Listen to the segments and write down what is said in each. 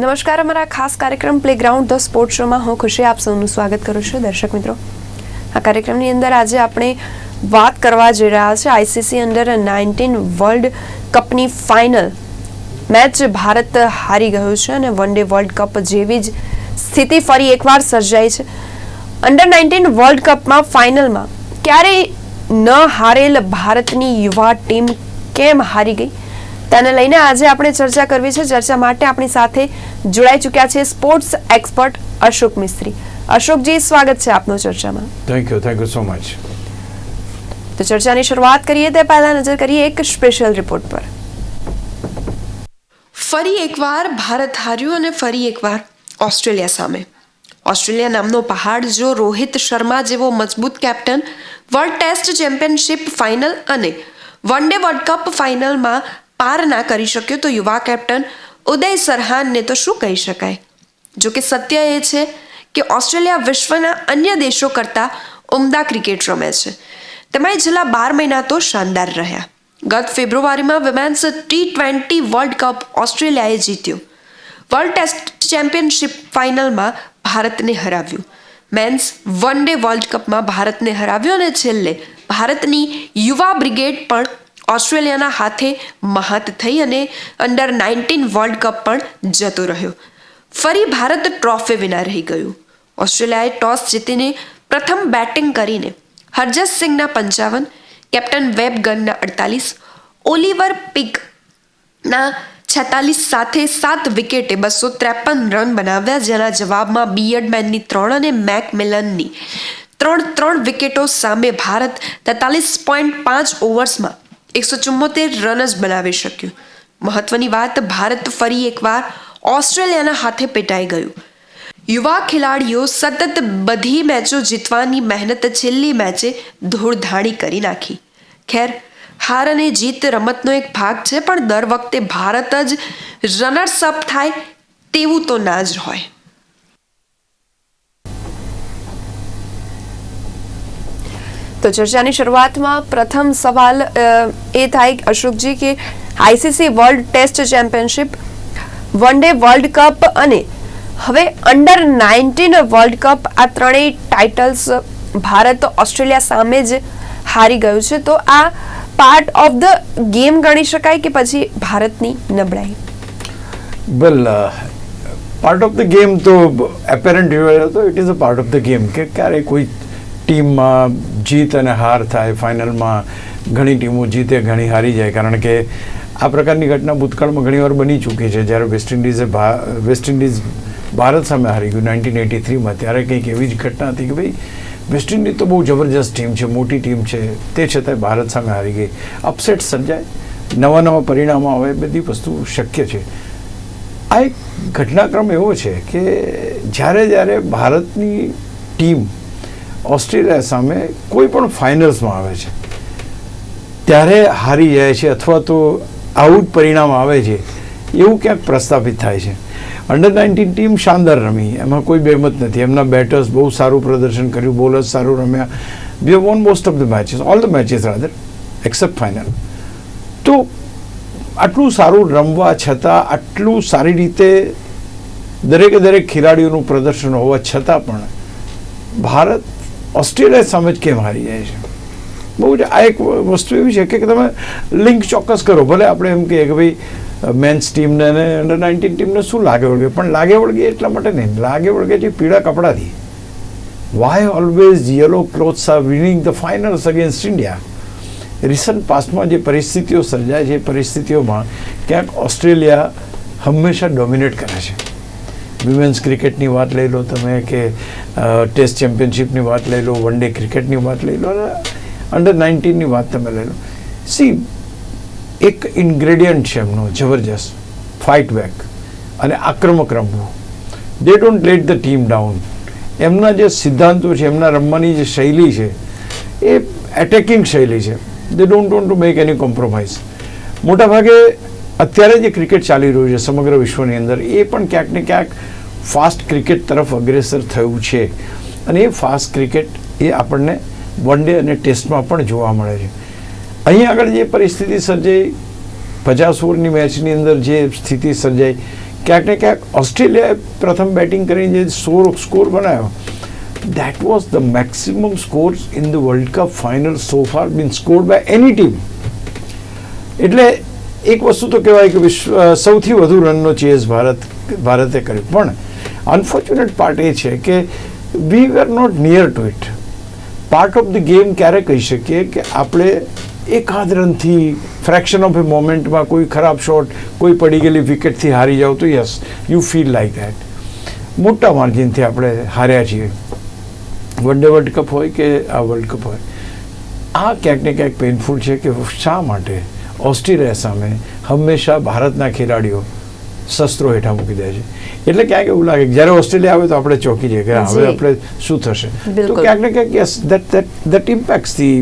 નમસ્કાર, અમારા ખાસ કાર્યક્રમ પ્લેગ્રાઉન્ડ ધ સ્પોર્ટ શોમાં હું ખુશી, આપ સૌનું સ્વાગત કરું છું. દર્શક મિત્રો, આ કાર્યક્રમની અંદર આજે આપણે વાત કરવા જઈ રહ્યા છે આઈસીસી અંડર નાઇન્ટીન વર્લ્ડ કપની ફાઇનલ મેચ ભારત હારી ગયું છે અને વન ડે વર્લ્ડ કપ જેવી જ સ્થિતિ ફરી એકવાર સર્જાઈ છે. અંડર નાઇન્ટીન વર્લ્ડ કપમાં ફાઇનલમાં ક્યારેય ન હારેલ ભારતની યુવા ટીમ કેમ હારી ગઈ? તેને લઈને આજે આપણે ચર્ચા કરવી છે. ચર્ચા માટે આપણી સાથે જોડાઈ ચૂક્યા છે સ્પોર્ટ્સ એક્સપર્ટ અશોક મિસ્ત્રી. અશોકજી સ્વાગત છે આપનું ચર્ચામાં. Thank you thank you so much તો ચર્ચાની શરૂઆત કરીએ તે પહેલા નજર કરીએ એક સ્પેશિયલ રિપોર્ટ પર. ફરી એકવાર ભારત હાર્યું અને ફરી એકવાર ઓસ્ટ્રેલિયા સામે. ઓસ્ટ્રેલિયા નામનો પહાડ જો રોહિત શર્મા જેવો મજબૂત captain world test championship final અને વન ડે વર્લ્ડ કપ ફાઇનલમાં પાર ના કરી શક્યો તો યુવા કેપ્ટન ઉદય સરહાનને તો શું કહી શકાય? જો કે સત્ય એ છે કે ઓસ્ટ્રેલિયા વિશ્વના અન્ય દેશો કરતાં ઉમદા ક્રિકેટ રમે છે. તેમાં છેલ્લા બાર મહિના તો શાનદાર રહ્યા. ગત ફેબ્રુઆરીમાં women's T twenty world cup ઓસ્ટ્રેલિયાએ જીત્યો. વર્લ્ડ ટેસ્ટ ચેમ્પિયનશિપ ફાઇનલમાં ભારતને હરાવ્યું. મેન્સ વન ડે વર્લ્ડ કપમાં ભારતને હરાવ્યું અને છેલ્લે ભારતની યુવા બ્રિગેડ પણ ઓસ્ટ્રેલિયાના હાથે મહાત થઈ અને અંડર નાઇન્ટીન વર્લ્ડ કપ પણ જતો રહ્યો. ફરી ભારત ટ્રોફી વિના રહી ગયું. ઓસ્ટ્રેલિયાએ ટોસ જીતીને પ્રથમ બેટિંગ કરીને હરજત સિંહના પંચાવન કેપ્ટન વેબ ગનના અડતાલીસ, ઓલિવર પિકના છેતાલીસ સાથે સાત વિકેટે બસો ત્રેપન રન બનાવ્યા, જેના જવાબમાં બીએડમેનની ત્રણ અને મેક મિલનની ત્રણ ત્રણ વિકેટો સામે ભારત તેતાલીસ પોઈન્ટ પાંચ ઓવર્સમાં એકસો ચુમ્મોતેર રન જ બનાવી શક્યું. મહત્વની વાત, ભારત ફરી એકવાર ઓસ્ટ્રેલિયાના હાથે પેટાઈ ગયું. યુવા ખેલાડીઓ સતત બધી મેચો જીતવાની મહેનત છેલ્લી મેચે ધૂળધાણી કરી નાખી. ખેર, હાર અને જીત રમતનો એક ભાગ છે, પણ દર વખતે ભારત જ રનર્સ અપ થાય તેવું તો ના જ હોય. તો ચર્ચાની શરૂઆતમાં પ્રથમ સવાલ એ થાય અશોકજી કે ICC world test championship, one day world cup અને હવે અંડર નાઇન્ટીન વર્લ્ડ કપ આ ત્રણેય ટાઇટલ્સ ભારત, ઓસ્ટ્રેલિયા સામે જ હારી ગયું છે. તો આ પાર્ટ ઓફ ધ ગેમ ગણી શકાય કે પછી ભારતની નબળાઈ? Well part of the game તો apparent it is a part of the game કે ક્યારે કોઈ ટીમમાં જીત અને હાર થાય ફાઇનલમાં ઘણી ટીમો જીતે, ઘણી હારી જાય. કારણ કે આ પ્રકારની ઘટના ભૂતકાળમાં ઘણીવાર બની ચૂકી છે. જ્યારે વેસ્ટ ઇન્ડિઝે વેસ્ટ ઇન્ડિઝ ભારત સામે હારી ગયું નાઇન્ટીન એટી થ્રીમાં, ત્યારે કંઈક એવી જ ઘટના હતી કે ભાઈ, વેસ્ટ ઇન્ડિઝ તો બહુ જબરજસ્ત ટીમ છે, મોટી ટીમ છે. તે છતાંય ભારત સામે હારી ગઈ. અપસેટ સર્જાય, નવા નવા પરિણામો આવે બધી વસ્તુ શક્ય છે. આ એક ઘટનાક્રમ એવો છે કે જ્યારે જ્યારે ભારતની ટીમ ઓસ્ટ્રેલિયા સામે કોઈ પણ ફાઇનલ્સમાં આવે છે. ત્યારે હારી જાય છે અથવા તો જ પરિણામ આવે છે, એવું ક્યાંક પ્રસ્થાપિત થાય છે. અંડર નાઇન્ટીન ટીમ શાનદાર રમી. એમાં કોઈ બેમત નથી. એમના બેટર્સ બહુ સારું પ્રદર્શન કર્યું બોલર્સ સારું રમ્યા. We have won most of the matches all the matches rather except final તો આટલું સારું રમવા છતાં, આટલું સારી રીતે દરેકે દરેક ખેલાડીઓનું પ્રદર્શન હોવા છતાં પણ ભારત ઓસ્ટ્રેલિયા સામે જ કેમ હારી જાય છે? બહુ જ આ એક વસ્તુ એવી છે કે તમે લિંક ચોક્કસ કરો. ભલે આપણે એમ કહીએ કે ભાઈ મેન્સ ટીમને અને અંડર નાઇન્ટીન ટીમને શું લાગે વળગે? પણ લાગે વળગે એટલા માટે નહીં. લાગે વળગે છે પીળા કપડાથી. Why always yellow clothes are winning the finals against India recent પાસ્ટમાં જે પરિસ્થિતિઓ સર્જાય છે, એ પરિસ્થિતિઓમાં ક્યાંક ઓસ્ટ્રેલિયા હંમેશા ડોમિનેટ કરે છે. વિમેન્સ ક્રિકેટની વાત લઈ લો તમે કે ટેસ્ટ ચેમ્પિયનશિપની વાત લઈ લો વન ડે ક્રિકેટની વાત લઈ લો, અને અંડર નાઇન્ટીનની વાત તમે લઈ લો. સી એક ઇન્ગ્રેડિયન્ટ છે એમનો, જબરજસ્ત ફાઇટ બેક અને આક્રમક રમવું. They don't let the team down એમના જે સિદ્ધાંતો છે, એમના રમવાની જે શૈલી છે, એ એટેકિંગ શૈલી છે. They don't want to make any compromise મોટાભાગે અત્યારે જે ક્રિકેટ ચાલી રહ્યું છે, સમગ્ર વિશ્વની અંદર, એ પણ ક્યાંક ને ક્યાંક ફાસ્ટ ક્રિકેટ તરફ અગ્રેસર થયું છે. અને એ ફાસ્ટ ક્રિકેટ એ આપણને વન ડે અને ટેસ્ટમાં પણ જોવા મળે છે. અહીં આગળ જે પરિસ્થિતિ સર્જાઈ પચાસ ઓવરની મેચની અંદર જે સ્થિતિ સર્જાઈ, ક્યાંક ને ક્યાંક ઓસ્ટ્રેલિયાએ પ્રથમ બેટિંગ કરીને જે સોર, સ્કોર બનાવ્યો. That was the maximum scores in the world cup final so far been scored by any team એટલે એક વસ્તુ તો કહેવાય કે વિશ્વ સૌથી વધુ રનનો ચેઝ ભારત, ભારતે કર્યો. પણ અનફોર્ચ્યુનેટ પાર્ટ એ છે કે we were not near to it part of the game ક્યારે કહી શકીએ કે આપણે એકાદ રનથી ફ્રેક્શન ઓફ એ મોમેન્ટમાં કોઈ ખરાબ શોટ કોઈ પડી ગયેલી વિકેટથી હારી જાઓ તો yes you feel like that મોટા માર્જિનથી આપણે હાર્યા છીએ. વન ડે વર્લ્ડ કપ હોય કે આ વર્લ્ડ કપ હોય. આ ક્યાંક ને ક્યાંક પેઇનફુલ છે કે શા માટે ઓસ્ટ્રેલિયા સામે. હંમેશા ભારતના ખેલાડીઓ શસ્ત્રો હેઠા મૂકી દે છે. એટલે ક્યાંક એવું લાગે જ્યારે ઓસ્ટ્રેલિયા આવે તો આપણે ચોકી જઈએ કે હવે આપણે શું થશે? તો ક્યાંક ને ક્યાંક yes that that that impacts the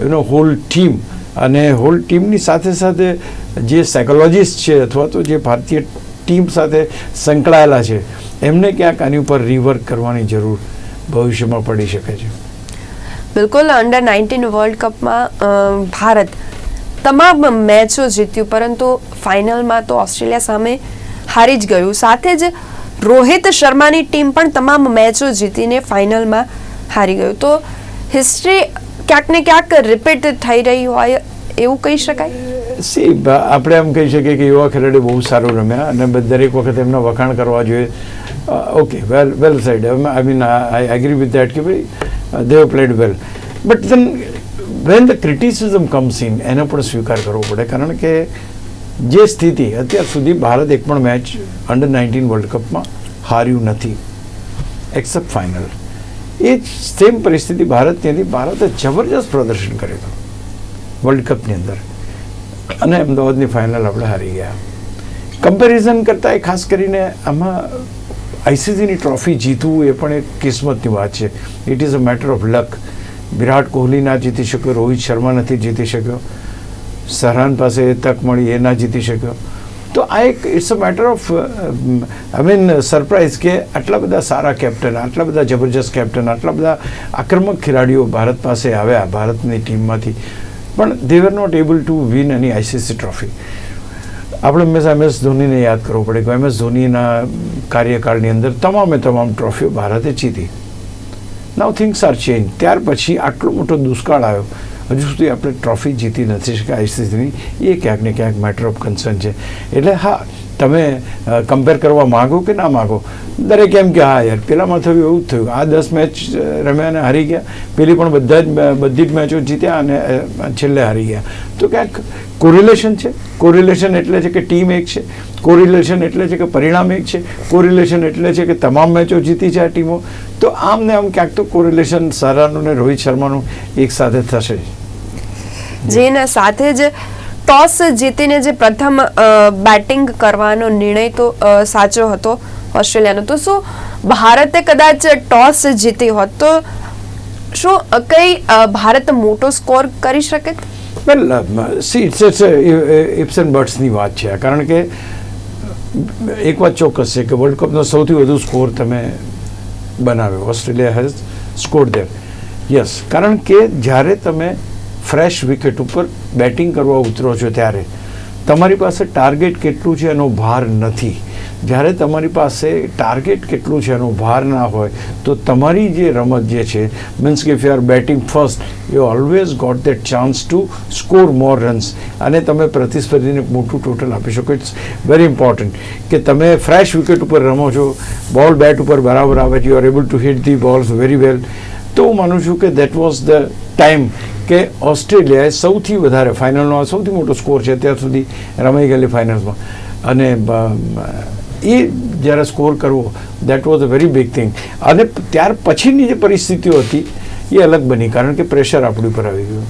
you know whole team અને હોલ ટીમની સાથે સાથે જે સાયકોલોજીસ્ટ છે અથવા તો જે ભારતીય ટીમ સાથે સંકળાયેલા છે એમને ક્યાંક આની ઉપર રિવર્ક કરવાની જરૂર ભવિષ્યમાં પડી શકે છે. બિલકુલ અંડર નાઇન્ટીન વર્લ્ડ કપમાં ભારત તમામ મેચો જીત્યું, પરંતુ ફાઇનલમાં તો ઓસ્ટ્રેલિયા સામે હારી જ ગયું. સાથે જ રોહિત શર્માની ટીમ પણ તમામ મેચો જીતીને ફાઇનલમાં હારી ગયું. તો હિસ્ટ્રી ક્યાંક ને ક્યાંક રિપીટ થઈ રહી હોય એવું કહી શકાય? સી આપણે એમ કહી શકીએ કે યુવા ખેલાડી બહુ સારું રમ્યા અને દરેક વખત એમના વખાણ કરવા જોઈએ. Okay well well side I mean I agree with that કે ભાઈ they played well but then when the criticism comes in એનો પણ સ્વીકાર કરવો પડે. કારણ કે જે સ્થિતિ અત્યાર સુધી ભારત એક પણ મેચ અંડર નાઇન્ટીન વર્લ્ડ કપમાં હાર્યું નથી. એક્સેપ્ટ ફાઇનલ એ જ સેમ પરિસ્થિતિ ભારતની ત્યાંથી, ભારતે જબરજસ્ત પ્રદર્શન કર્યું વર્લ્ડ કપની અંદર. અને અમદાવાદની ફાઇનલ આપણે હારી ગયા. કમ્પેરિઝન કરતાં એ ખાસ કરીને આમાં આઈસીસીની ટ્રોફી જીતવું એ પણ એક કિસ્મતની વાત છે. It is a matter of luck Virat Kohli ના જીતી શક્યો, રોહિત શર્મા નથી જીતી શક્યો, સહરાન પાસે તક મળી એ ના જીતી શક્યો. તો આ એક it's a matter of I mean surprise કે આટલા બધા સારા કેપ્ટન આટલા બધા જબરજસ્ત કેપ્ટન આટલા બધા આક્રમક ખેલાડીઓ ભારત પાસે આવ્યા, ભારતની ટીમમાંથી. પણ they were not able to win any ICC trophy આપણે હંમેશા એમ એસ ધોનીને યાદ કરવું પડે કે એમ એસ ધોનીના કાર્યકાળની અંદર તમામે તમામ ટ્રોફીઓ ભારતે જીતી. નાવ થિંગ્સ આર ચેન્જ ત્યાર પછી આટલો મોટો દુષ્કાળ આવ્યો. હજુ સુધી આપણે ટ્રોફી જીતી નથી શક્યા આઈસીસીની એ ક્યાંક ને ક્યાંક મેટર ઓફ કન્સર્ન છે. એટલે હા તમે કમ્પેર કરવા માગો કે ના માગો? દરેક એમ કે, હા યાર, પેલામાં થયું એવું જ થયું. આ દસ મેચ રમ્યા અને હારી ગયા. પેલી પણ બધા જ બધી જ મેચો જીત્યા અને છેલ્લે હારી ગયા. તો ક્યાંક કોરિલેશન છે? કોરિલેશન એટલે છે કે ટીમ એક છે? કોરિલેશન એટલે છે કે પરિણામ એક છે? કોરિલેશન એટલે છે કે તમામ મેચો જીતી છે આ ટીમો તો આમ ને આમ ક્યાંક તો કોરિલેશન સારાનું ને રોહિત શર્માનું એક સાથે થશે. જેના સાથે જ ટોસ જીતીને જે પ્રથમ બેટિંગ કરવાનો નિર્ણય તો સાચો હતો ઓસ્ટ્રેલિયાનો. તો શું ભારતે કદાચ ટોસ જીતી હોત, તો શું કઈ ભારત મોટો સ્કોર કરી શકે? Well see it's it's ifs and બર્ડ્સની વાત છે. કારણ કે, એક વાત ચોક્કસ છે કે વર્લ્ડ કપનો સૌથી વધુ સ્કોર તમે બનાવ્યો. Australia has score there yes કારણ કે જ્યારે તમે ફ્રેશ વિકેટ ઉપર બેટિંગ કરવા ઉતરો છો ત્યારે. તમારી પાસે ટાર્ગેટ કેટલું છે એનો ભાર નથી. જ્યારે તમારી પાસે ટાર્ગેટ કેટલું છે એનો ભાર ના હોય, તો તમારી જે રમત જે છે, મીન્સ કે if you are batting first you always got that chance to score more runs અને તમે પ્રતિસ્પર્ધીને મોટું ટોટલ આપી શકો. ઇટ્સ વેરી ઇમ્પોર્ટન્ટ કે તમે ફ્રેશ વિકેટ ઉપર રમો છો બોલ બેટ ઉપર બરાબર આવે છે you are able to hit the balls very well તો હું માનું છું કે દેટ વોઝ ધ ટાઈમ કે ઓસ્ટ્રેલિયાએ સૌથી વધારે ફાઇનલનો આ સૌથી મોટો સ્કોર છે અત્યાર સુધી રમાઈ ગયેલી ફાઇનલ્સમાં અને એ જ્યારે સ્કોર કરવો that was a very big thing અને ત્યાર પછીની જે પરિસ્થિતિઓ હતી, એ અલગ બની કારણ કે પ્રેશર આપણી ઉપર આવી ગયું.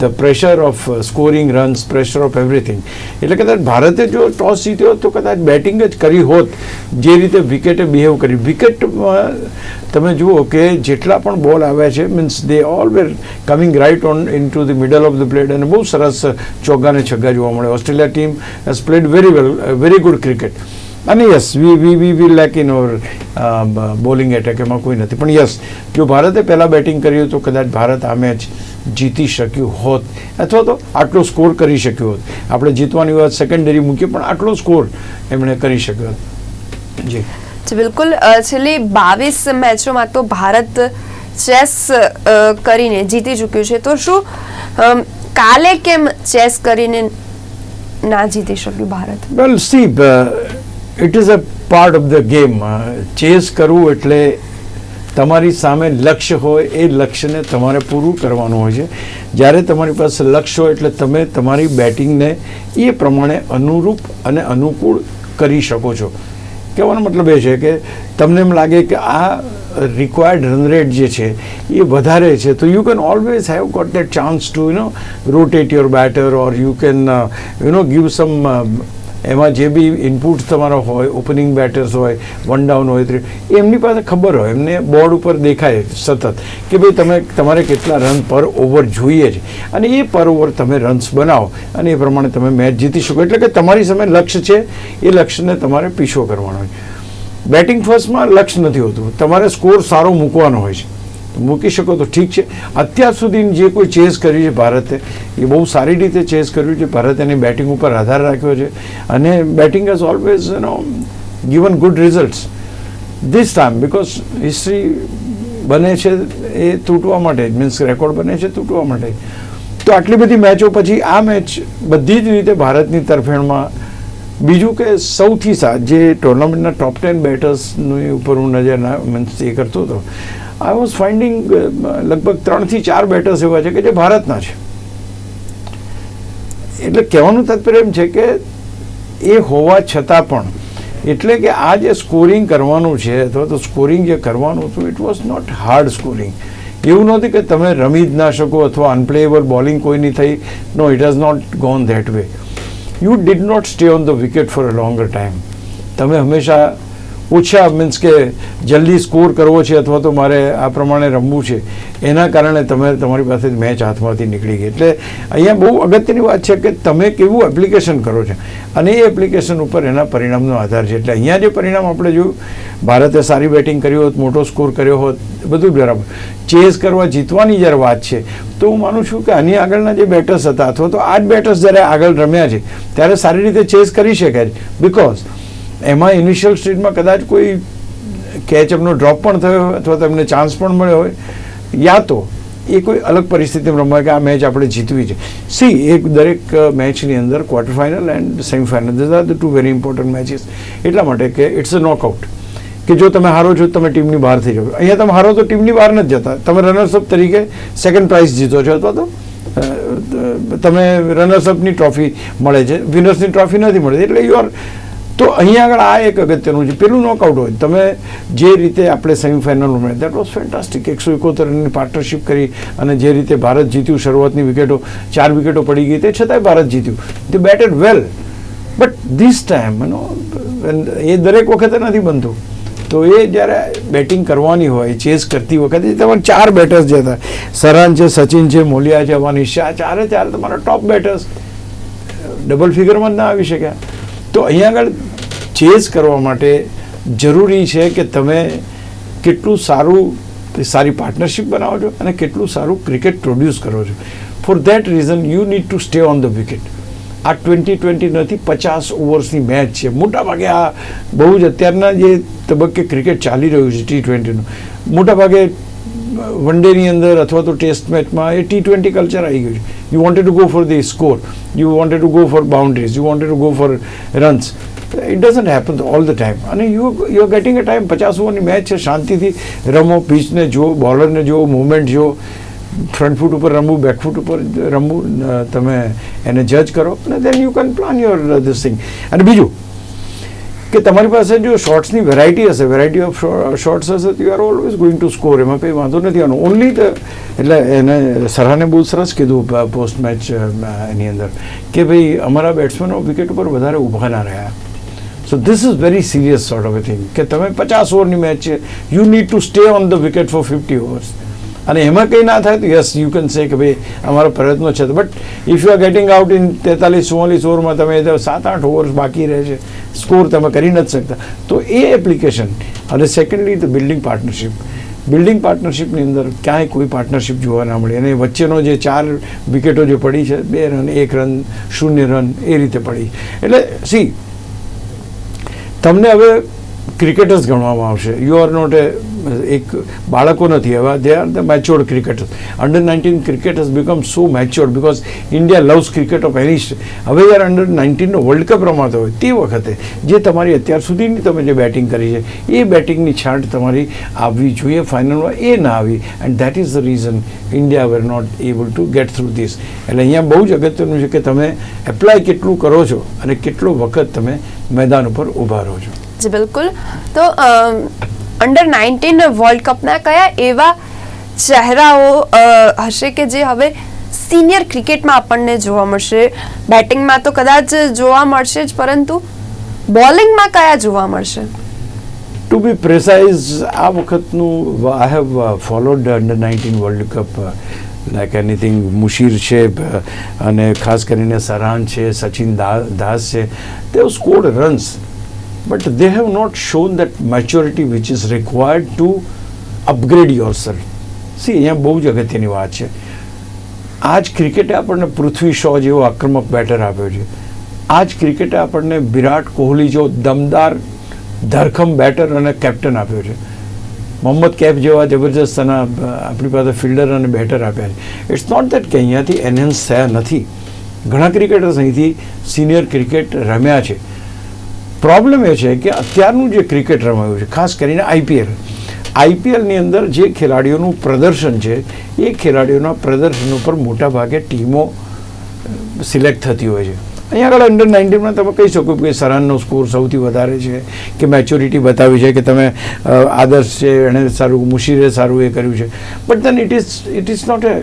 The pressure of scoring runs pressure of everything એટલે કદાચ ભારતે જો ટોસ જીત્યો હોત તો કદાચ બેટિંગ જ કરી હોત, જે રીતે વિકેટે બિહેવ કરી. વિકેટમાં તમે જુઓ કે જેટલા પણ બોલ આવ્યા છે means they all were coming right on in to the middle of the plate અને બહુ સરસ ચોગ્ગા અને છગ્ગા જોવા મળે Australia team has played very well very good cricket અને yes we we we we lack in over bowling attack એમાં કોઈ નથી. પણ યસ જો ભારતે પહેલાં બેટિંગ કર્યું તો કદાચ ભારત આ મેચ જીતી શક્યું હોત. અથવા તો આટલો સ્કોર કરી શક્યો હોત. આપણે જીતવાની વાત સેકન્ડરી મૂકીએ પણ આટલો સ્કોર એમણે કરી શક્યો હોત. જી. જી બિલકુલ. છેલ્લી બાવીસ મેચોમાં તો ભારત ચેસ કરીને જીતી ચૂક્યું છે. તો શું કાલે કેમ ચેસ કરીને ના જીતી શક્યું Bharat? Well see it is a part of the game chase કરવું એટલે તમારી સામે લક્ષ્ય હોય એ લક્ષ્યને તમારે પૂરું કરવાનું હોય છે જ્યારે તમારી પાસે લક્ષ્ય હોય એટલે તમે તમારી બેટિંગને એ પ્રમાણે અનુરૂપ અને અનુકૂળ કરી શકો છો કહેવાનો મતલબ એ છે કે તમને એમ લાગે કે આ રિક્વાયર્ડ રન રેટ જે છે એ વધારે છે તો you can always have got that chance to you know rotate your batter or you can you know give some એમાં જે બી ઇનપુટ તમારો હોય ઓપનિંગ બેટર્સ હોય વન ડાઉન હોય એમની પાસે ખબર હોય, એમને બોર્ડ ઉપર દેખાય સતત કે ભાઈ તમે, તમારે કેટલા રન પર ઓવર જોઈએ છે. અને એ પર ઓવર તમે રન્સ બનાવો અને એ પ્રમાણે તમે મેચ જીતી શકો. એટલે કે તમારી સામે લક્ષ્ય છે, એ લક્ષ્યને તમારે પીછો કરવાનો હોય બેટિંગ ફર્સ્ટમાં લક્ષ્ય નથી હોતું. તમારે સ્કોર સારો મૂકવાનો હોય છે. મૂકી શકો તો ઠીક છે. અત્યાર સુધી જે કોઈ ચેસ કર્યું છે ભારતે, એ બહુ સારી રીતે ચેસ કર્યું છે. ભારતે એની બેટિંગ ઉપર આધાર રાખ્યો છે. અને batting has always you know given good results this time because history બને છે એ તૂટવા માટે મીન્સ રેકોર્ડ બને છે તૂટવા માટે. તો આટલી બધી મેચો પછી આ મેચ બધી જ રીતે ભારતની તરફેણમાં બીજું કે સૌથી સા, જે ટુર્નામેન્ટના ટોપ ટેન બેટર્સની ઉપર હું નજર ના મીન્સ એ કરતો હતો. આઈ વોઝ ફાઇન્ડિંગ લગભગ ત્રણથી ચાર બેટર્સ એવા છે કે જે ભારતના છે. એટલે કહેવાનું તાત્પર્ય એમ છે કે એ હોવા છતાં પણ, એટલે કે આ જે સ્કોરિંગ કરવાનું છે અથવા તો સ્કોરિંગ જે કરવાનું હતું it was not hard scoring એવું નહોતું કે તમે રમી જ ના શકો અથવા અનપ્લેએબલ બોલિંગ કોઈની થઈ. No it has not gone that way you did not stay on the wicket for a longer time તમે હંમેશા ઓછા મીન્સ કે જલ્દી સ્કોર કરવો છે અથવા તો મારે આ પ્રમાણે રમવું છે, એના કારણે તમે તમારી પાસે મેચ હાથમાંથી નીકળી ગઈ. એટલે અહીંયા બહુ અગત્યની વાત છે કે તમે કેવું એપ્લિકેશન કરો છો. અને એ એપ્લિકેશન ઉપર એના પરિણામનો આધાર છે. એટલે અહીંયા જે પરિણામ આપણે જોયું, ભારતે સારી બેટિંગ કરી હોત, મોટો સ્કોર કર્યો હોત બધું બરાબર. ચેઝ કરવા જીતવાની જ્યારે વાત છે, તો હું માનું છું કે આની આગળના જે બેટર્સ હતા, અથવા તો આ જ બેટર્સ જ્યારે આગળ રમ્યા છે, ત્યારે સારી રીતે ચેઝ કરી શકાય છે. બિકોઝ એમાં ઇનિશિયલ સ્ટેજમાં કદાચ કોઈ કેચ એમનો ડ્રોપ પણ થયો હોય અથવા તો એમને ચાન્સ પણ મળ્યો હોય, યા તો એ કોઈ અલગ પરિસ્થિતિમાં રમવા કે આ મેચ આપણે જીતવી છે. સી એક દરેક મેચની અંદર quarter final and semifinal these are the two very important matches એટલા માટે કે ઇટ્સ અ નોકઆઉટ કે જો તમે હારો છો, તમે ટીમની બહાર થઈ જાઓ. અહીંયા તમે હારો તો ટીમની બહાર નથી જતા. તમે રનર્સઅપ તરીકે સેકન્ડ પ્રાઇઝ જીતો છો અથવા તો તમે રનર્સઅપની ટ્રોફી મળે છે. વિનર્સની ટ્રોફી નથી મળતી. એટલે યુ આર તો અહીંયા આગળ આ એક અગત્યનું છે. પેલું નોકઆઉટ હોય. તમે જે રીતે આપણે સેમિફાઇનલ મળે દેટ વોઝ ફેન્ટાસ્ટિક એકસો એકોતેર રનની પાર્ટનરશિપ કરી અને જે રીતે ભારત જીત્યું શરૂઆતની વિકેટો, ચાર વિકેટો પડી ગઈ, તે છતાંય ભારત જીત્યું. તે batted well but this time એનો એ દરેક વખતે નથી બનતું. તો એ જ્યારે બેટિંગ કરવાની હોય ચેસ કરતી વખતે તમારે ચાર બેટર્સ જે હતા. સરાન છે, સચિન છે, મોલિયા છે, અવાનિશ છે, આ ચારે ચાર તમારા ટોપ બેટર્સ ડબલ ફિગરમાં જ ના આવી શક્યા. તો અહીંયા આગળ ચેઝ કરવા માટે જરૂરી છે કે તમે કેટલું સારું સારી પાર્ટનરશિપ બનાવો છો અને કેટલું સારું ક્રિકેટ પ્રોડ્યુસ કરો છો. For that reason you need to stay on the wicket આ ટ્વેન્ટી ટ્વેન્ટી નથી, પચાસ ઓવર્સની મેચ છે. મોટાભાગે આ બહુ જ અત્યારના જે તબક્કે ક્રિકેટ ચાલી રહ્યું છે ટી ટ્વેન્ટીનું મોટાભાગે વન ડેની અંદર અથવા તો ટેસ્ટ મેચમાં એ ટી ટ્વેન્ટી કલ્ચર આવી ગયું છે. You wanted to go for the score you wanted to go for boundaries you wanted to go for runs it doesn't happen all the time અને you you are getting a time પચાસ ઓવરની match છે શાંતિથી રમો પીચને જુઓ બોલરને જુઓ movement જુઓ front ફૂટ ઉપર રમવું બેક ફૂટ ઉપર રમવું તમે એને જજ કરો અને then you can plan your this thing અને બીજું કે તમારી પાસે જો શોર્ટ્સની વેરાયટી હશે વેરાયટી ઓફ શોર્ટ્સ હશે, તો you are always going to score એમાં કંઈ વાંધો નથી. આનો ઓનલી એટલે એને સરહાને બહુ સરસ કીધું પોસ્ટ મેચ એની અંદર, કે ભાઈ અમારા બેટ્સમેનો વિકેટ ઉપર વધારે ઊભા ના રહ્યા. So this is very serious sort of a thing કે તમે પચાસ ઓવરની મેચ છે you need to stay on the wicket for fifty overs અને એમાં કંઈ ના થાય તો યસ યુ કેન સે કે ભાઈ, અમારો પ્રયત્નો છે. But if you are getting out in તેતાલીસ ચુમ્માલીસ ઓવરમાં, તમે સાત આઠ ઓવર્સ બાકી રહે છે. સ્કોર તમે કરી નથી શકતા. તો એ એપ્લિકેશન અને secondly the building partnership building પાર્ટનરશિપની અંદર ક્યાંય કોઈ પાર્ટનરશિપ જોવા ના મળે. અને વચ્ચેનો જે ચાર વિકેટો જે પડી છે, બે રન એક રન શૂન્ય રન એ રીતે પડી. એટલે સી તમને હવે ક્રિકેટર્સ ગણવામાં આવશે. યુ આર નોટ એ એક બાળકો નથી. એવા they are the matured cricketers under nineteen cricket has become so matured because India loves cricket of એની હવે યાર અંડર નાઇન્ટીનનો વર્લ્ડ કપ રમાતો હોય તે વખતે જે તમારી અત્યાર સુધીની તમે જે બેટિંગ કરી છે, એ બેટિંગની છાંટ તમારી આવવી જોઈએ. ફાઇનલમાં એ ના આવી. And that is the reason India were not able to get through this એટલે અહીંયા બહુ જ અગત્યનું છે કે તમે એપ્લાય કેટલું કરો છો અને કેટલો વખત તમે મેદાન ઉપર ઊભા રહો છો. જી બિલકુલ. તો અંડર નાઇન્ટીન વર્લ્ડ કપના કયા એવા ચહેરાઓ હશે કે જે હવે સિનિયર ક્રિકેટમાં આપણને જોવા મળશે? બેટિંગમાં તો કદાચ જોવા મળશે જ, પરંતુ બોલિંગમાં કયા જોવા મળશે? ટુ બી પ્રેસાઇઝ આ વખતનું I have followed under nineteen world cup like anything Musheer છે અને ખાસ કરીને સરાન છે સચિન દાસ છે તેઓ scored runs but they have not shown that maturity which is required to upgrade yourself. See અહીંયા બહુ જ અગત્યની વાત છે. આજ ક્રિકેટે આપણને પૃથ્વી શો જેવો આક્રમક બેટર આપ્યો છે. આજ ક્રિકેટે આપણને વિરાટ કોહલી જેવો દમદાર, ધરખમ બેટર અને કેપ્ટન આપ્યો છે. મોહમ્મદ કેફ જેવા જબરજસ્ત અને આપણી પાસે ફિલ્ડર અને બેટર આપ્યા છે. ઇટ્સ નોટ દેટ કે અહીંયાથી એનહેન્સ થયા નથી. ઘણા ક્રિકેટર્સ અહીંથી સિનિયર ક્રિકેટ રમ્યા છે. પ્રોબ્લેમ એ છે કે અત્યારનું જે ક્રિકેટ રમાયું છે, ખાસ કરીને આઈપીએલ આઈપીએલની અંદર જે ખેલાડીઓનું પ્રદર્શન છે, એ ખેલાડીઓના પ્રદર્શન ઉપર મોટાભાગે ટીમો સિલેક્ટ થતી હોય છે. અહીંયા આગળ અંડર નાઇન્ટીનમાં તમે કહી શકો કે સરાનનો સ્કોર સૌથી વધારે છે, કે મેચ્યોરિટી બતાવી છે, કે તમે આદર્શ છે, એણે સારું, મુશીરે સારું એ કર્યું છે. But then it is it is not a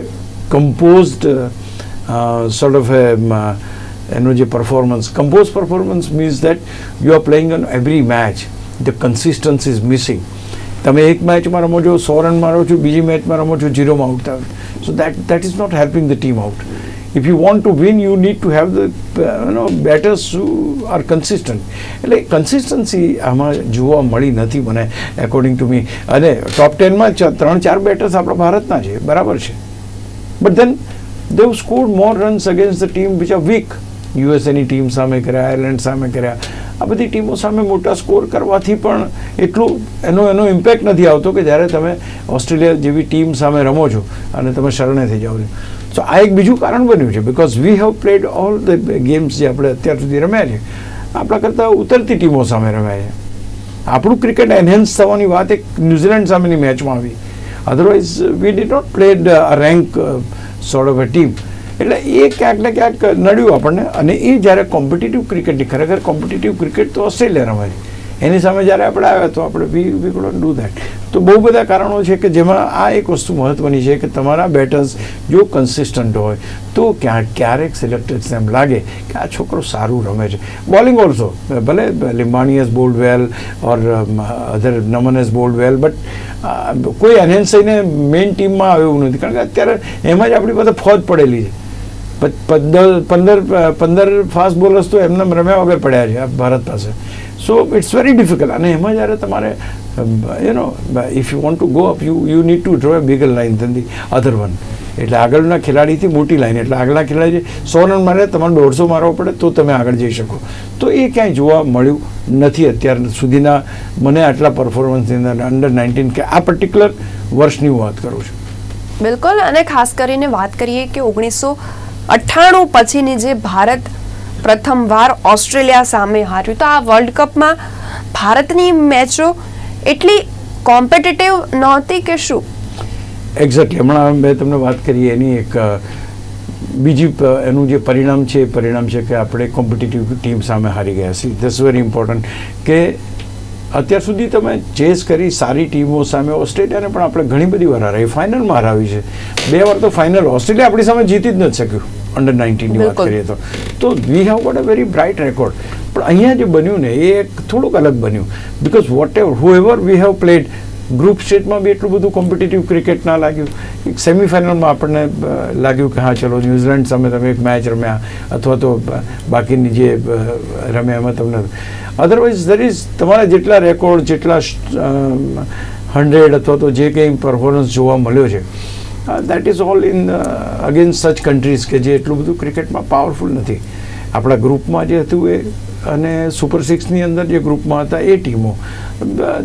composed sort of a એનું જે performance compose performance means that you are playing on every match the consistence is missing તમે એક મેચમાં રમો છો, સો રન મારો છો, બીજી મેચમાં રમો છો ઝીરોમાં આઉટ થાય so that that is not helping the team out if you want to win you need to have the no batters are consistent એટલે કન્સિસ્ટન્સી આમાં જોવા મળી નથી મને એકોર્ડિંગ ટુ મી અને ટોપ ટેનમાં ત્રણ, ચાર બેટર્સ આપણા ભારતના છે. બરાબર છે. But then they've score more runs against the team which are weak યુએસએની team સામે કર્યા, આયર્લેન્ડ સામે કર્યા. આ બધી ટીમો સામે મોટા સ્કોર કરવાથી પણ એટલું એનો એનો ઇમ્પેક્ટ નથી આવતો કે જ્યારે તમે ઓસ્ટ્રેલિયા જેવી ટીમ સામે રમો છો અને તમે શરણે થઈ જાઓ છો. સો આ એક બીજું કારણ બન્યું છે. Because we have played all the games જે આપણે અત્યાર સુધી રમ્યા છે આપણા કરતાં ઉતરતી ટીમો સામે રમ્યા છે. આપણું ક્રિકેટ એનહેન્સ થવાની વાત એક ન્યુઝીલેન્ડ સામેની મેચમાં આવી. Otherwise we did not played a rank sort of a team એટલે એ ક્યાંક ને ક્યાંક નડ્યું આપણને. અને એ જ્યારે કોમ્પિટિટિવ ક્રિકેટની ખરેખર કોમ્પિટિટિવ ક્રિકેટ તો ઓસ્ટ્રેલિયા રમાય એની સામે જ્યારે આપણે આવ્યા તો આપણે we we could do that તો બહુ બધા કારણો છે કે જેમાં આ એક વસ્તુ મહત્ત્વની છે કે તમારા બેટર્સ જો કન્સિસ્ટન્ટ હોય, તો ક્યાંક ક્યારેક સિલેક્ટર્સને એમ લાગે કે આ છોકરો સારું રમે છે. બોલિંગ ઓલ્સો ભલે લિમ્બાણી has bold well or other Naman has bowled well but કોઈ એનહેન્સ થઈને મેઇન ટીમમાં આવ્યું નથી. કારણ કે અત્યારે એમાં જ આપણી પાસે ફોજ પડેલી છે. પંદર પંદર ફાસ્ટ બોલર્સ તો એમને રમ્યા વગર પડ્યા છે ભારત પાસે. સો ઇટ્સ વેરી ડિફિકલ્ટ અને એમાં જ્યારે તમારે you know if you want to go up you you need to draw a bigger line than the other one એટલે આગળના ખેલાડીથી મોટી લાઈન એટલે આગળના ખેલાડી સો રન મારે, તમારે દોઢસો મારવો પડે, તો તમે આગળ જઈ શકો. તો એ ક્યાંય જોવા મળ્યું નથી અત્યાર સુધીના. મને આટલા પરફોર્મન્સની અંદર અંડર નાઇન્ટીન કે આ પર્ટિક્યુલર વર્ષની હું વાત કરું છું. બિલકુલ. અને ખાસ કરીને વાત કરીએ કે ઓગણીસો અઠ્ઠાણું પછીની જે ભારત પ્રથમવાર ઓસ્ટ્રેલિયા સામે હાર્યું. તો આ વર્લ્ડ કપમાં ભારતની મેચો એટલી કોમ્પિટિટિવ નહોતી કે શું? એક્ઝેક્ટલી હમણાં મેં તમને વાત કરી, એની એક બીજી એનું જે પરિણામ છે, એ પરિણામ છે કે આપણે કોમ્પિટિટિવ ટીમ સામે હારી ગયા છીએ. ધીસ વેરી ઇમ્પોર્ટન્ટ કે અત્યાર સુધી તમે ચેસ કરી સારી ટીમો સામે ઓસ્ટ્રેલિયાને પણ આપણે ઘણી બધી વાર હરાવી. ફાઇનલમાં હરાવી છે. બે વાર તો ફાઇનલ ઓસ્ટ્રેલિયા આપણી સામે જીતી જ નથી શક્યું. અંડર નાઇન્ટીનની વાત કરીએ તો. તો we have got a very bright record પણ અહીંયા જે બન્યું ને એ એક થોડુંક અલગ બન્યું. Because whatever whoever we have played group સ્ટેટમાં બી એટલું બધું કોમ્પિટિટિવ ક્રિકેટ ના લાગ્યું. એક સેમિફાઇનલમાં આપણને લાગ્યું કે હા ચલો ન્યૂઝીલેન્ડ સામે તમે એક મેચ રમ્યા. અથવા તો બાકીની જે રમ્યા એમાં તમને અધરવાઇઝ દર ઇઝ તમારા જેટલા રેકોર્ડ જેટલા હંડ્રેડ અથવા તો જે કંઈ પરફોર્મન્સ જોવા મળ્યો છે that is all in against such countries કે જે એટલું બધું ક્રિકેટમાં પાવરફુલ નથી. આપણા ગ્રુપમાં જે હતું એ, અને સુપર સિક્સની અંદર જે ગ્રુપમાં હતા એ ટીમો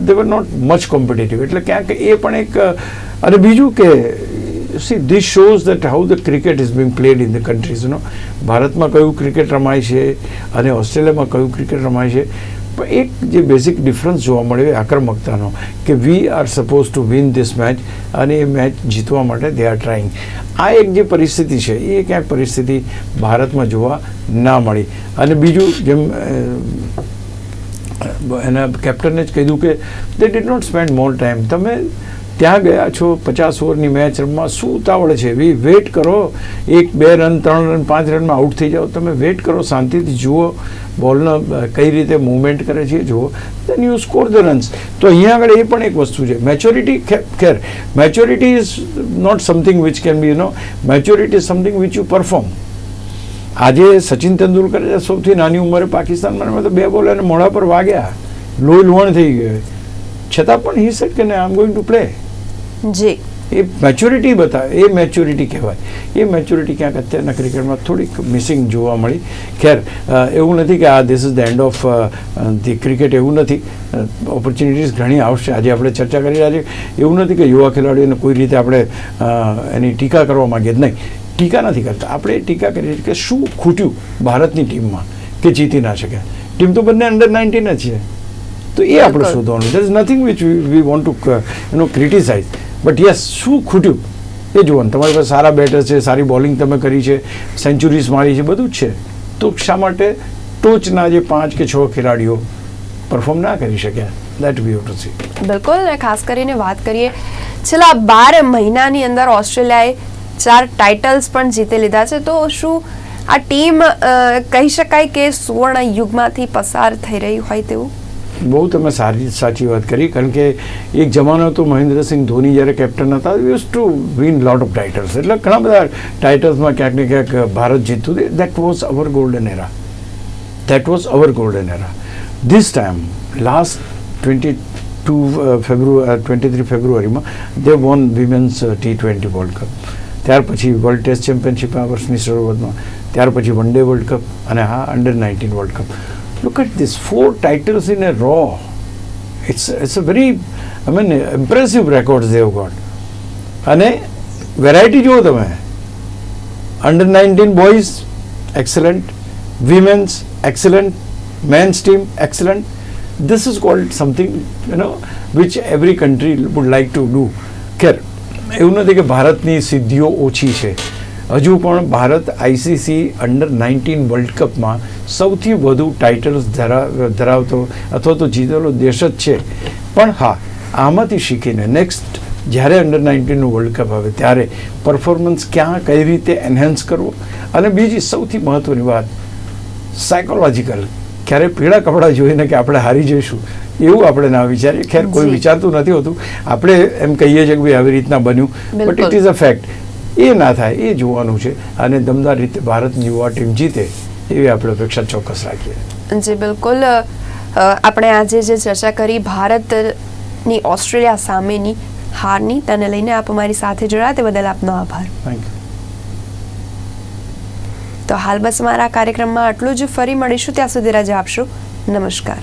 they were not much competitive એટલે ક્યાંક એ પણ એક અને બીજું કે see this shows that how the cricket is being played in the countries no ભારતમાં કયું ક્રિકેટ રમાય છે અને ઓસ્ટ્રેલિયામાં કયું ક્રિકેટ રમાય છે પણ એક જે બેઝિક ડિફરન્સ જોવા મળ્યો આક્રમકતાનો કે we are suppose to win this match અને એ મેચ જીતવા માટે દે આર ટ્રાઇંગ આ એક જે પરિસ્થિતિ છે એ ક્યાંક પરિસ્થિતિ ભારતમાં જોવા ના મળી અને બીજું જેમ એના કેપ્ટને જ કીધું કે they did not spend more time તમે ત્યાં ગયા છો, પચાસ ઓવરની મેચ રમવા. શું ઉતાવળ છે? વી વેટ કરો. એક, બે રન, ત્રણ રન, પાંચ રનમાં આઉટ થઈ જાઓ. તમે વેટ કરો, શાંતિથી જુઓ. બોલનો કઈ રીતે મૂવમેન્ટ કરે છે, જુઓ. Then you score the runs તો અહીંયા આગળ એ પણ એક વસ્તુ છે. Maturity Kher. Maturity is not something which can be you know maturity is something which you perform આજે સચિન તેંડુલકર સૌથી નાની ઉંમરે પાકિસ્તાનમાં તો બે બોલ એને મોઢા પર વાગ્યા. લોહી લુહાણ થઈ ગયો. છતાં પણ હી સેટ કે I am going to play જી. એ મેચ્યોરિટી બતાવે એ મેચ્યોરિટી કહેવાય. એ મેચ્યોરિટી ક્યાંક અત્યારના ક્રિકેટમાં થોડીક મિસિંગ જોવા મળી. ખેર એવું નથી કે આ this is the end of the cricket એવું નથી. ઓપોર્ચ્યુનિટીઝ ઘણી આવશે. આજે આપણે ચર્ચા કરી રહ્યા છીએ. એવું નથી કે યુવા ખેલાડીઓને કોઈ રીતે આપણે એની ટીકા કરવા માગીએ જ નહીં. ટીકા નથી કરતા. આપણે ટીકા કરીએ કે શું ખૂટ્યું ભારતની ટીમમાં કે જીતી ના શકે. ટીમ તો બંને અંડર નાઇન્ટીન જ છે. તો એ આપણે શોધવાનું. There is nothing which we want to you know criticise but yes શું ખૂટ્યું? એ જોવાનું તમારી પાસે સારા બેટર છે, સારી બોલિંગ તમે કરી છે સેન્ચુરીઝ મારી છે, બધું જ છે. તો શા માટે ટોચના જે પાંચ કે છ ખેલાડીઓ પરફોર્મ ના કરી શક્યા? દેટ બી ટુ સી બિલકુલ, અને ખાસ કરીને વાત કરીએ, છેલ્લા બાર મહિનાની અંદર ઓસ્ટ્રેલિયાએ ચાર ટાઇટલ્સ પણ જીતી લીધા છે. તો શું આ ટીમ કહી શકાય કે સુવર્ણ યુગમાંથી પસાર થઈ રહી હોય તેવું? બહુ તમે સારી સાચી વાત કરી, કારણ કે એક જમાનો હતો મહેન્દ્રસિંહ ધોની જ્યારે કેપ્ટન હતા use to win lot of titles એટલે ઘણા બધા ટાઇટલ્સમાં ક્યાંક ને ક્યાંક Bharat જીતતું that was our golden era that was our golden era this time last twenty two February twenty three ફેબ્રુઆરીમાં they won women's T twenty world cup ત્યાર પછી વર્લ્ડ ટેસ્ટ ચેમ્પિયનશિપ આ વર્ષની શરૂઆતમાં, ત્યાર પછી વન ડે વર્લ્ડ કપ અને હા under nineteen world cup look at this four in in row. It's, it's a a very I mean impressive they have got. અને વેરાયટી જુઓ તમે under nineteen boys excellent women's excellent men's team excellent this is called something you know which every country would like to do ખેર એવું નથી કે ભારતની સિદ્ધિઓ ઓછી છે હજુ પણ Bharat ICC under nineteen world કપમાં સૌથી વધુ ટાઇટલ્સ ધરા ધરાવતો અથવા તો જીતેલો દેશ જ છે. પણ હા આમાંથી શીખીને નેક્સ્ટ જ્યારે અંડર નાઇન્ટીનનું વર્લ્ડ કપ આવે ત્યારે પરફોર્મન્સ ક્યાં કઈ રીતે એન્હેન્સ કરવો? અને બીજી સૌથી મહત્ત્વની વાત સાયકોલોજીકલ ક્યારે પીળા કપડાં જોઈને કે આપણે હારી જઈશું એવું આપણે ના વિચારીએ. ખેર કોઈ વિચારતું નથી હોતું. આપણે એમ કહીએ છીએ કે ભાઈ આવી રીતના બન્યું. But it is a fact એ ના થાય એ જોવાનું છે. અને દમદાર રીતે ભારતની યુવા ટીમ જીતે એવી આપણે અપેક્ષા ચોક્કસ રાખીએ. જી બિલકુલ. આપણે આજે જે ચર્ચા કરી ભારતની ઓસ્ટ્રેલિયા સામેની હારની તેને લઈને આપ અમારી સાથે જોડાયા તે બદલ આપનો આભાર. થેન્ક યુ તો હાલ બસ મારા કાર્યક્રમમાં આટલું જ. ફરી મળીશું ત્યાં સુધી રજા આપશો. નમસ્કાર.